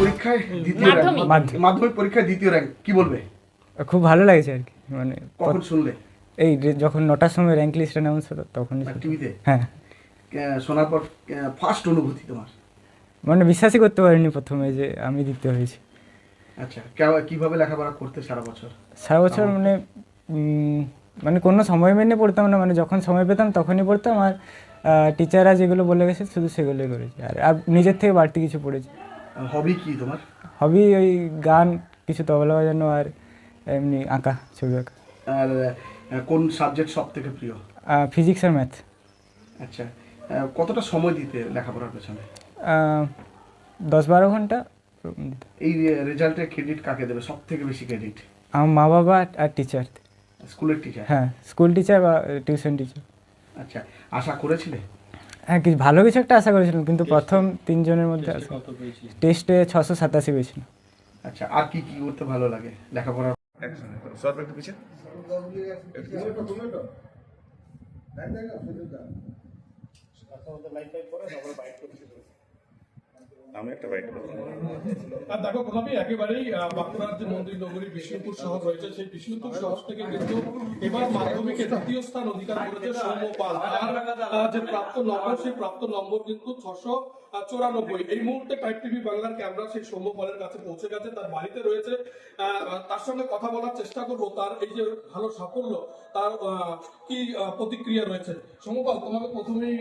পরীক্ষায় দ্বিতীয় র্যাঙ্ক মাধ্যমিক। পরীক্ষায় দ্বিতীয় র্যাঙ্ক কি বলবে? খুব ভালো লাগছে আর কি। মানে কখন শুনলে? এই যখন নটার সময় র্যাঙ্ক লিস্ট অ্যানাউন্স হলো তখনই টিভিতে হ্যাঁ। শোনার পর ফার্স্ট অনুভূতি তোমার? মানে বিশ্বাসই করতে পারিনি প্রথমে যে আমি দ্বিতীয় হয়েছি। আচ্ছা কীভাবে লেখাপড়া করতে সারা বছর? সারা বছর মানে মানে কোনো সময় মেনে পড়তাম না মানে যখন সময় পেতাম তখনই পড়তাম আর টিচাররা যেগুলো বলে গেছে শুধু সেগুলোই করেছি। আর আর নিজের থেকে বাড়তি কিছু পড়েছি। হবি কি তোমার? হবি ওই গান কিছু তবলা বাজানো আর এমনি আঁকা ছবি আঁকা। আর কোন সাবজেক্ট সব থেকে প্রিয় ফিজিক্স আর ম্যাথ আচ্ছা কতটা সময় দিতে লেখাপড়ার পেছনে? দশ বারো ঘণ্টা। এই রেজাল্টের ক্রেডিট কাকে দেবে? সব থেকে বেশি ক্রেডিট আমার মা বাবা আর টিচার স্কুলের টিচার হ্যাঁ স্কুল টিচার বা টিউশন টিচার আচ্ছা আশা করেছিলে? হ্যাঁ কিছু ভালো কিছু একটা আশা করেছিলাম কিন্তু প্রথম তিনজনের মধ্যে টেস্টে ছশো সাতাশি পেয়েছিল আচ্ছা আর কি কি করতে ভালো লাগে? লেখাপড়া সর্ব একটু পিছিয়ে আমি একটা বাইট আর দেখো একেবারেই বাঁকুড়ার যে মন্দির, নগরী, বিষ্ণুপুর শহর রয়েছে, সেই বিষ্ণুপুর শহর থেকে কিন্তু এবার মাধ্যমিকে স্থান অধিকার করেছে সৌম্য পাল। যে প্রাপ্ত নম্বর, সেই প্রাপ্ত নম্বর কিন্তু ছশো এই মুহূর্তে টাইপ টিভি বাংলার ক্যামেরা সেই সৌম্য পালের কাছে পৌঁছে গেছে, তার বাড়িতে রয়েছে। তার সঙ্গে কথা বলার চেষ্টা করব, তার এই যে ভালো সাফল্য, তার কি প্রতিক্রিয়া রয়েছে। সৌম্য পাল, তোমাকে প্রথমেই